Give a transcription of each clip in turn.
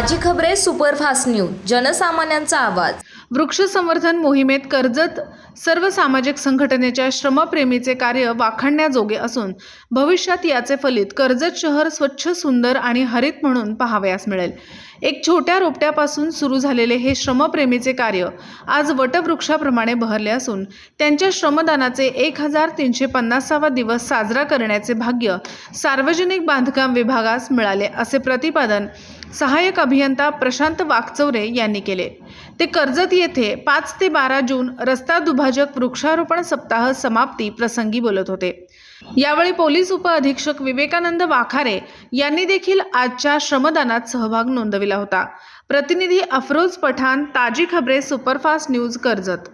खबरे superfast news जनसामान्यांचा आवाज. वृक्ष संवर्धन मोहिमेत कर्जत सर्व सामाजिक संघटनेच्या श्रमप्रेमीचे कार्य वाखाणण्याजोगे असून भविष्यात याचे फलित कर्जत शहर स्वच्छ सुंदर आणि हरित म्हणून पाहावयास मिळेल. एक छोट्या रोपट्यापासून सुरू झालेले हे श्रमप्रेमीचे कार्य आज वटवृक्षाप्रमाणे बहरले असून त्यांच्या श्रमदानाचे एक हजार तीनशे पन्नासावा दिवस साजरा करण्याचे भाग्य सार्वजनिक बांधकाम विभागास मिळाले असे प्रतिपादन सहाय्यक अभियंता प्रशांत वाकचौरे यांनी केले. ते कर्जत येथे पाच ते बारा जून रस्ता दुभाजक वृक्षारोपण सप्ताह समाप्ती प्रसंगी बोलत होते. यावेळी पोलीस उपअधीक्षक विवेकानंद वाखारे यांनी देखील आजच्या श्रमदानात सहभाग नोंदविला होता. प्रतिनिधी अफरोज पठाण ताजी खबरे सुपरफास्ट न्यूज कर्जत.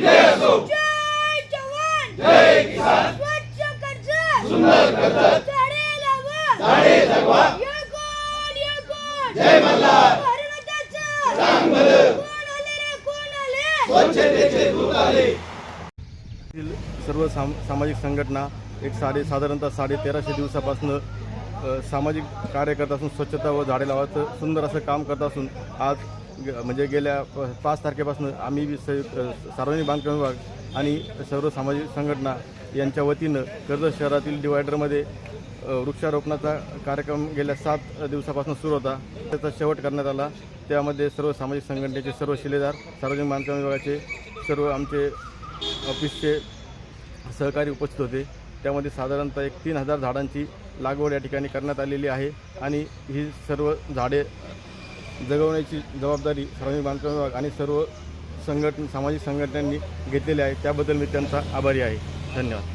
जय असो जय जवान. जय किसान. स्वच्छ कर्ज. सुंदर कर्ज. झाडे लावा. झाडे जगवा. ये कोण ये कोण? जय मल्हार. भारताचा सांग कोण आले रे कोण आले? येथील सर्व साम सामाजिक संघटना एक साडे साधारणतः साडे तेराशे दिवसापासून सामाजिक कार्य करत असून स्वच्छता व झाडे लावायचं सुंदर असं काम करत असून आज म्हणजे गेल्या प- पाच तारखेपासून आम्ही संयुक्त सार्वजनिक बांधकाम विभाग आणि सर्व सामाजिक संघटना यांच्या वतीनं कर्जत शहरातील डिवायडरमध्ये वृक्षारोपणाचा कार्यक्रम गेल्या सात दिवसापासून सुरू होता. त्याचा शेवट करण्यात आला. त्यामध्ये सर्व सामाजिक संघटनेचे सर्व शिलेदार सार्वजनिक बांधकाम विभागाचे सर्व आमचे ऑफिसचे सहकारी उपस्थित होते. त्यामध्ये साधारणतः एक तीन हजार झाडांची लागवड या ठिकाणी करण्यात आलेली आहे आणि ही सर्व झाडे जगवण्याची जबाबदारी सार्वजनिक बांधकाम विभाग आणि सर्व संघटन सामाजिक संघटनांनी घेतलेली आहे. त्याबद्दल मी त्यांचा आभारी आहे. धन्यवाद.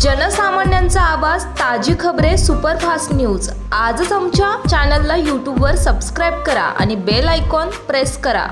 जनसामान्यांचा आवाज ताजी खबरे सुपरफास्ट न्यूज. आजच आमच्या चॅनलला यूट्यूबवर सबस्क्राईब करा आणि बेल आयकॉन प्रेस करा.